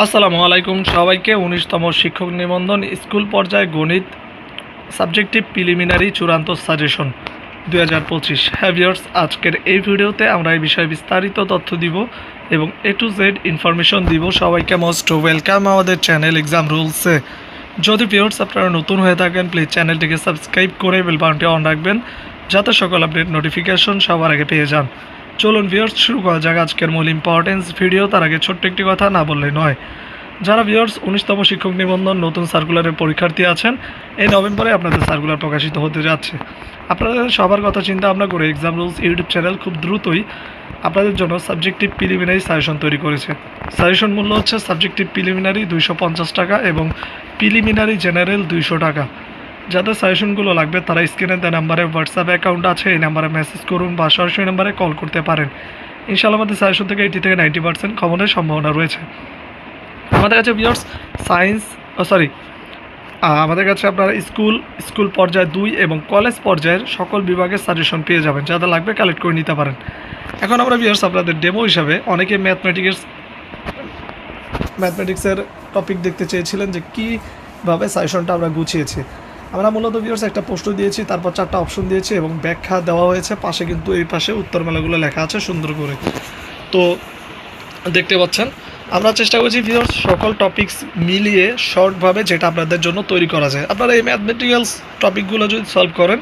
আসসালামু আলাইকুম সবাইকে। উনিশতম শিক্ষক নিবন্ধন, স্কুল পর্যায়ে গণিত সাবজেক্টিভ প্রিলিমিনারি চূড়ান্ত সাজেশন দুই হাজার পঁচিশ। হ্যাভিয়ার্স আজকের এই ভিডিওতে আমরা এই বিষয়ে বিস্তারিত তথ্য দিব এবং এ টু জেড ইনফরমেশন দিব। সবাইকে মোস্ট ওয়েলকাম আমাদের চ্যানেল এক্সাম রুলসে যদি ভিউয়ার্স আপনারা নতুন হয়ে থাকেন প্লিজ চ্যানেলটিকে সাবস্ক্রাইব করে বেল বাটনটি অন রাখবেন, যাতে সকল আপডেট নোটিফিকেশন সবার আগে পেয়ে যান। চলুন ভিউয়ার্স শুরু করা যাক আজকের মূল ইম্পর্টেন্স ভিডিও তার আগে ছোট্ট একটি কথা না বললে নয়। যারা ভিউয়ার্স উনিশতম শিক্ষক নিবন্ধন, নতুন সার্কুলারের পরীক্ষার্থী আছেন, এই নভেম্বরে আপনাদের সার্কুলার প্রকাশিত হতে যাচ্ছে। আপনাদের সবার কথা চিন্তা ভাবনা করে এক্সাম রুলস ইউটিউব চ্যানেল খুব দ্রুতই আপনাদের জন্য সাবজেক্টিভ প্রিলিমিনারি সাজেশন তৈরি করেছে। সাজেশন মূল্য হচ্ছে সাবজেক্টিভ প্রিলিমিনারি দুইশো পঞ্চাশ টাকা এবং প্রিলিমিনারি জেনারেল দুইশো টাকা। যাদের সাজেশনগুলো লাগবে, তারা স্ক্রিনে দেওয়া নাম্বারে হোয়াটসঅ্যাপ অ্যাকাউন্ট আছে, এই নাম্বারে মেসেজ করুন বা সরাসরি নাম্বারে কল করতে পারেন। ইনশাআল্লাহ আমাদের সাজেশন থেকে এইটি থেকে নাইনটি পার্সেন্ট কমনের সম্ভাবনা রয়েছে। আমাদের কাছে বিয়ার্স সায়েন্স সরি আমাদের কাছে আপনারা স্কুল স্কুল পর্যায়ে দুই এবং কলেজ পর্যায়ের সকল বিভাগের সাজেশন পেয়ে যাবেন। যাদের লাগবে কালেক্ট করে নিতে পারেন। এখন আমরা বিয়ার্স আপনাদের ডেমো হিসাবে অনেকে ম্যাথমেটিক্স ম্যাথমেটিক্সের টপিক দেখতে চেয়েছিলেন যে কীভাবে সাজেশনটা আমরা গুছিয়েছি। আমরা মূলত ভিউয়ার্স একটা প্রশ্ন দিয়েছি, তারপর চারটা অপশন দিয়েছি এবং ব্যাখ্যা দেওয়া হয়েছে। পাশে কিন্তু এই পাশে উত্তর মেলাগুলো লেখা আছে সুন্দর করে। তো দেখতে পাচ্ছেন, আমরা চেষ্টা করছি ভিউয়ার্স সকল টপিকস মিলিয়ে শর্টভাবে যেটা আপনাদের জন্য তৈরি করা যায়। আপনারা এই ম্যাথমেটিক্যালস টপিকগুলো যদি সলভ করেন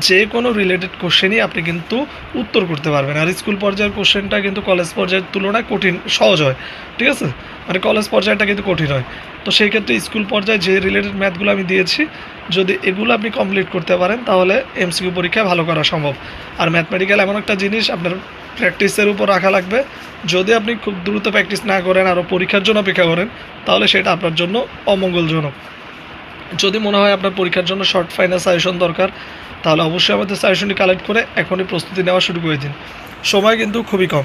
যে কোনো রিলেটেড কোশ্চেনই আপনি কিন্তু উত্তর করতে পারবেন। আর স্কুল পর্যায়ের কোশ্চেনটা কিন্তু কলেজ পর্যায়ের তুলনায় কঠিন, সহজ হয়। ঠিক আছে? মানে কলেজ পর্যায়টা কিন্তু কঠিন হয়। তো সেই ক্ষেত্রে স্কুল পর্যায়ে যে রিলেটেড ম্যাথগুলো আমি দিয়েছি, যদি এগুলো আপনি কমপ্লিট করতে পারেন, তাহলে এমসিকিউ পরীক্ষায় ভালো করা সম্ভব। আর ম্যাথমেটিক্যাল এমন একটা জিনিস, আপনার প্র্যাকটিসের উপর রাখা লাগবে। যদি আপনি খুব দ্রুত প্র্যাকটিস না করেন আরও পরীক্ষার জন্য অপেক্ষা করেন, তাহলে সেটা আপনার জন্য অমঙ্গলজনক। যদি মনে হয় আপনার পরীক্ষার জন্য শর্ট ফাইনাল সাজেশন দরকার, তাহলে অবশ্যই আমাদের সাজেশনটি কালেক্ট করে এখনই প্রস্তুতি নেওয়া শুরু করে দিন। সময় কিন্তু খুবই কম।